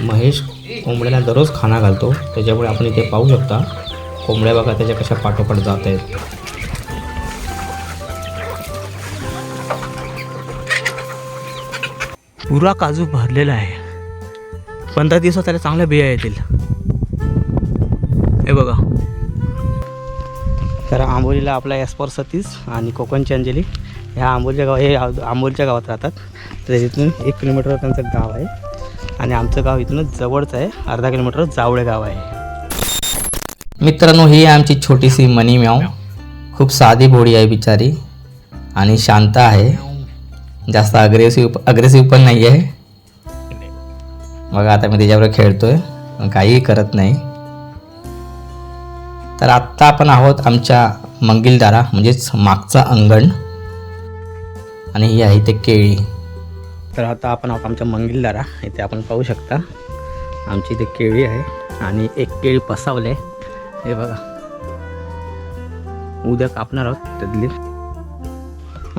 महेश कोंबड्यांना दररोज खाना घालतो. त्याच्यामुळे आपण इथे पाहू शकता कोंबड्या बघा त्याच्या कशा पाठोपाठ जात आहेत. पुरा काजू भरलेला आहे. पंधरा दिवसात त्याला चांगल्या बिया येतील. हे बघा. तर आंबोलीला आपला एस्पर सतीश आणि कोकणची अंजली. ह्या आंबोलीच्या गाव हे आंबोलीच्या गावात राहतात. तर तिथून एक किलोमीटर त्यांचं गाव आहे. आणि आमचं गाव इथूनच जवळच आहे. अर्धा किलोमीटर जावळे गाव आहे. मित्रांनो ही आमची छोटीशी मनी म्याव. खूप साधी बोडी आहे बिचारी आणि शांत आहे. जास्त अग्रेसिव्ह अग्रेसिव्ह पण नाही आहे. बघा आता मी त्याच्याबरोबर खेळतोय. काहीही करत नाही. तर आत्ता आपण आहोत आमच्या मंगिलदारा म्हणजेच मागचा अंगण. आणि ही आहे ते केळी. तर आता आपण आमच्या मंगिलदारा. इथे आपण पाहू शकता. आमची इथे केळी आहे आणि एक केळी पसावले हे बघा. उद्या कापणार आहोत त्यातली.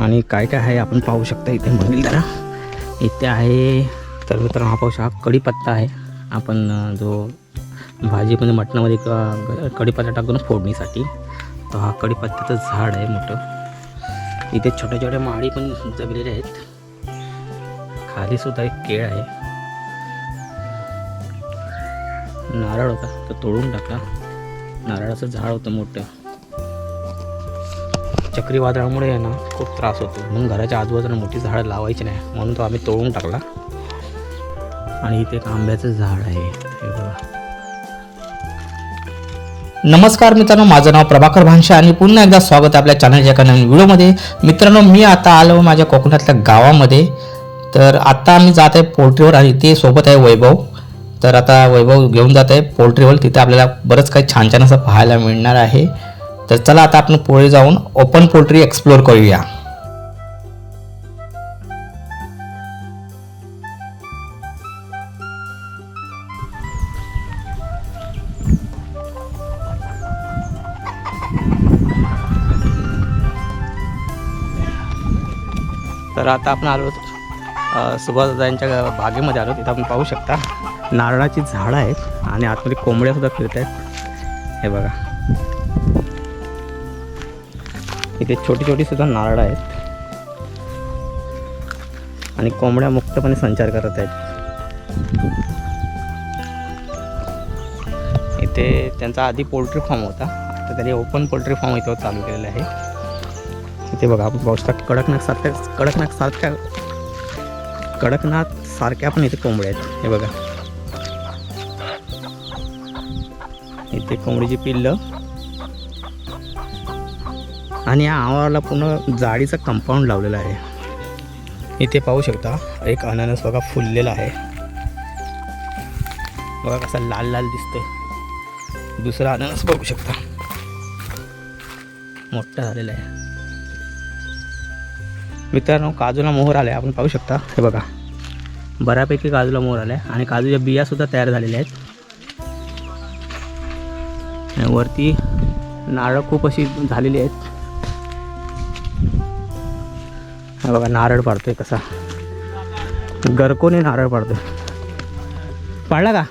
आणि काय काय आहे आपण पाहू शकता इथे मंगिलदारा. इथे आहे तर मित्रांनो हा पाहू शकता हा कढीपत्ता आहे. आपण जो भाजीमध्ये मटणामध्ये क कढीपत्ता टाकतो ना फोडणीसाठी तर हा कढीपत्त्याचं झाड आहे मोठं. इथे छोट्या छोट्या माळी पण जगलेल्या आहेत. खाली सुद्धा एक केळ आहे. नारळ होता तो तोडून टाकला. नारळाचं झाड होतं मोठं. चक्रीवादळामुळे आहे ना खूप त्रास होतो. म्हणून घराच्या आजूबाजूला मोठी झाडं लावायची नाही म्हणून तो आम्ही तोडून टाकला. आणि इथे एक आंब्याचं झाड आहे. हे बघा. नमस्कार मित्रांनो माझं नाव प्रभाकर भानशा आणि पुन्हा एकदा स्वागत आहे आपल्या चॅनलच्या एका नवीन व्हिडिओमध्ये मित्रांनो मी आता आलो माझ्या कोकणातल्या गावामध्ये. तर आता आम्ही जात आहे पोल्ट्रीवर आणि ते सोबत आहे वैभव. तर आता वैभव घेऊन जात आहे पोल्ट्रीवर. तिथे आपल्याला बरंच काही छान छान असं पाहायला मिळणार आहे. तर चला आता आपण पुढे जाऊन ओपन पोल्ट्री एक्सप्लोअर करूया. तर आता आपण आलो सुभाषदादांच्या बागेमध्ये आलो तिथं आपण पाहू शकता. नारळाची झाडं आहेत आणि आतमध्ये कोंबड्यासुद्धा फिरत आहेत. हे बघा. इथे छोटी छोटी सुद्धा नारळ आहेत. आणि कोंबड्या मुक्तपणे संचार करत आहेत. इथे त्यांचा आधी पोल्ट्री फार्म होता. आता त्यांनी ओपन पोल्ट्री फार्म इथं चालू केलेला आहे. इथे बघा आपण पाहू शकता कडकनाथ सारख्या कडकनाथ सारख्या कडकनाथ सारख्या पण इथे कोंबड्या आहेत. हे बघा. इथे कोंबडीची पिल्लं. आणि या आवाराला पूर्ण जाळीचं कंपाऊंड लावलेलं आहे. इथे पाहू शकता एक अननस बघा फुललेला आहे. बघा कसा लाल लाल दिसतोय. दुसरा अननस बघू शकता. मोठा झालेला आहे. मित्रांनो काजूला मोहर आला आहे आपण पाहू शकता. हे बघा. बऱ्यापैकी काजूला मोहर आला आणि काजूच्या बियासुद्धा तयार झालेल्या आहेत. वरती नारळ खूप अशी झालेली आहेत. बघा नारळ पाडतोय कसा. गरकोने नारळ पाडतोय. पाडला का?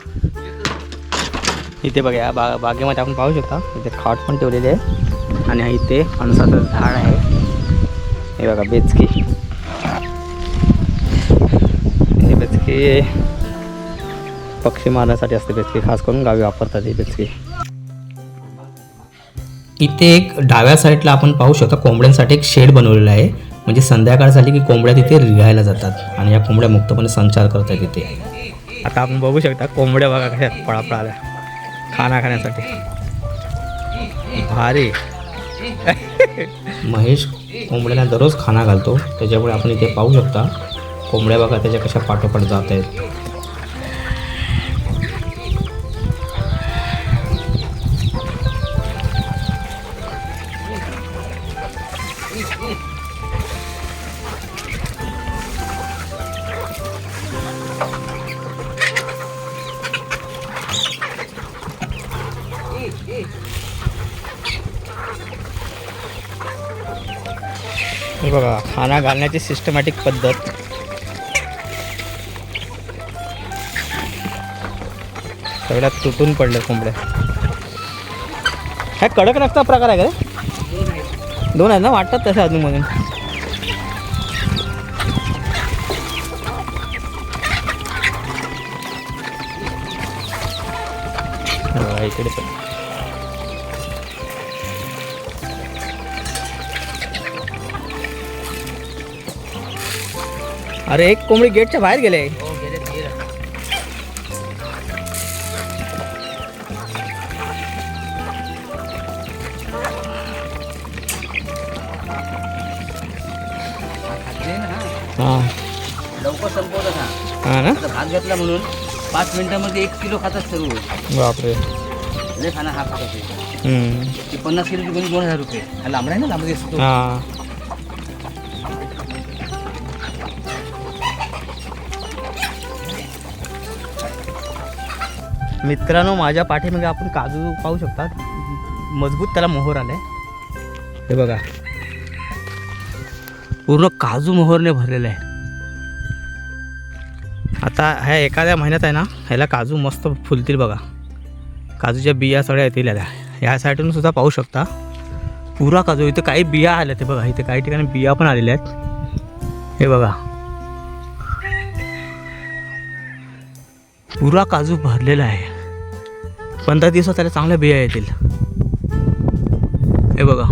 इथे बघा या बा बागेमध्ये आपण पाहू शकता. इथे खाट पण ठेवलेली आहे. आणि इथे फणसाचं झाड आहे. हे बघा बेचकी. हे बेचकी पक्षी मारण्यासाठी असते बेचकी. खास करून गावी वापरतात ही बेचकी. इथे एक डाव्या साईडला आपण पाहू शकता कोंबड्यांसाठी एक शेड बनवलेला आहे. म्हणजे संध्याकाळ झाली की कोंबड्या तिथे रिहायला जातात आणि या कोंबड्या मुक्तपणे संचार करत आहेत तिथे. आता आपण बघू शकता कोंबड्या बघा कशा पळापळा आल्या खाना खाण्यासाठी. भारी. महेश कोंबड्यांना दररोज खाना घालतो. त्याच्यामुळे आपण इथे पाहू शकता कोंबड्या बघा त्याच्या कशा पाठोपाठ जात आहेत. हे बघा खाना घालण्याची सिस्टमॅटिक पद्धत. सगळ्यात तुटून पडलं कोंबड्या. ह्या कडक रक्ता प्रकार आहे का रे? दोन आहेत ना वाटतात तसे अजून म्हणून इकडे अरे एक कोंबडी गेटच्या बाहेर गेले. हा लवकर संपवत हा ना? भात घेतला म्हणून पाच मिनिटामध्ये एक किलो खातात सर्व. बापरे. लय खाना हा खातात ते. पन्नास किलोची गोणी दोन हजार रुपये. हा लांबडा आहे ना लांबडा दिसतो. मित्रांनो माझ्या पाठीमागे आपण काजू पाहू शकतात. मजबूत त्याला मोहर आलाय. हे बघा. पूर्ण काजू मोहरने भरलेलं आहे. आता ह्या एखाद्या महिन्यात आहे ना ह्याला काजू मस्त फुलतील बघा. काजूच्या बिया सगळ्या येतील याला ह्या साईडून सुद्धा पाहू शकता. पुरा काजू इथे काही बिया आल्या ते बघा. इथे काही ठिकाणी बिया पण आलेल्या आहेत. हे बघा. पुरा काजू भरलेला आहे. पंधरा दिवसात त्याला चांगल्या बिया येतील. हे बघा.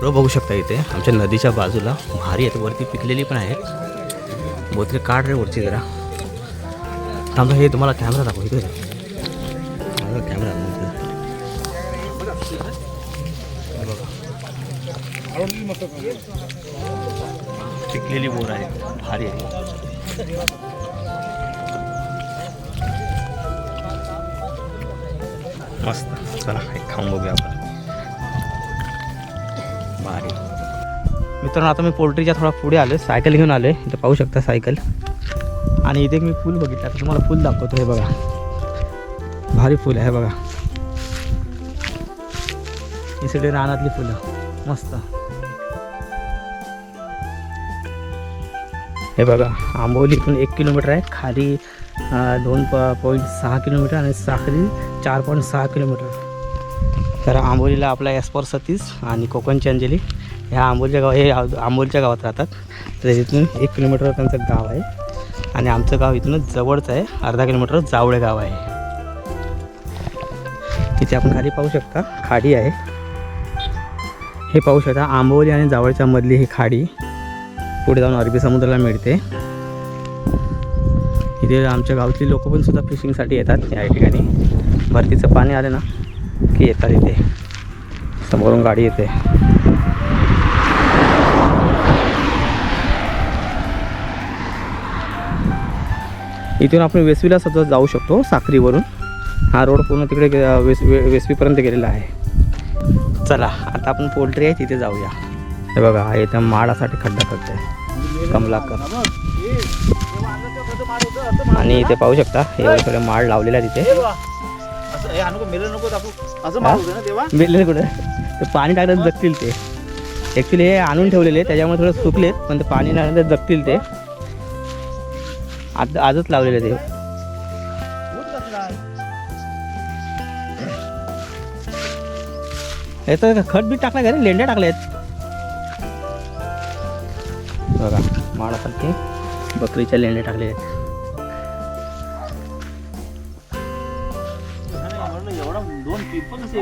पुढं बघू शकता इथे आमच्या नदीच्या बाजूला भारी आहेत वरती पिकलेली पण आहेत बोतले काढ रे वरची जरा. थांबा हे तुम्हाला कॅमेरा दाखव इथे. कॅमेरा पिकलेली बोर आहे भारी आहे. मस्त चला एक खाऊन बघूया आपण भारी मित्रांनो आता मी पोल्ट्रीच्या थोडा पुढे आलो सायकल घेऊन आलो आहे इथं पाहू शकता सायकल. आणि इथे मी फूल बघितलं. आता तुम्हाला फुल दाखवतो. हे बघा. भारी फूल आहे बघा. ही सगळी रानातली फुलं. मस्त. हे बघा आंबोली इथून एक किलोमीटर आहे. खाली दोन प पॉईंट सहा किलोमीटर आणि साखरी चार पॉईंट सहा किलोमीटर. तर आंबोलीला आपला एस्पर सतीश आणि कोकणची अंजली ह्या आंबोलीच्या गाव हे आंबोलीच्या गावात राहतात. तर इथून एक किलोमीटर त्यांचं गाव आहे. आणि आमचं गाव इथूनच जवळच आहे. अर्धा किलोमीटर जावळे गाव आहे. तिथे आपण खाली पाहू शकता खाडी आहे. हे पाहू शकता आंबोली आणि जावळच्या मधली ही खाडी. पुढे जाऊन अरबी समुद्राला मिळते. इथे आमच्या गावातली लोक पण सुद्धा फिशिंगसाठी येतात या ठिकाणी. भरतीचं पाणी आलं ना की येतात इथे. समोरून गाडी येते. इथून आपण वेसवीला सुद्धा जाऊ शकतो साखरीवरून. हा रोड पूर्ण तिकडे वेस वे- वेसवीपर्यंत गेलेला आहे. चला आता आपण पोल्ट्री आहे तिथे जाऊया. हे बघा हा इथं माडासाठी खड्डा आहे कमलाकर. आणि इथे पाहू शकता एवढे सगळे माड लावलेला आहे तिथे? मेलेले कुठे? ते पाणी टाकल्यात जगतील ते. ॲक्च्युली हे आणून ठेवलेले त्याच्यामुळे थोडं सुकलेत पण ते पाणी टाकल्यानंतर जगतील ते. आज आजच लावलेले ते. हे तर खत बी टाकलं का रे? लेंड्या टाकल्यात. बघा माळासारखे बकरीच्या लेंड्या टाकले आहेत. एवढा दोन पिंप कसे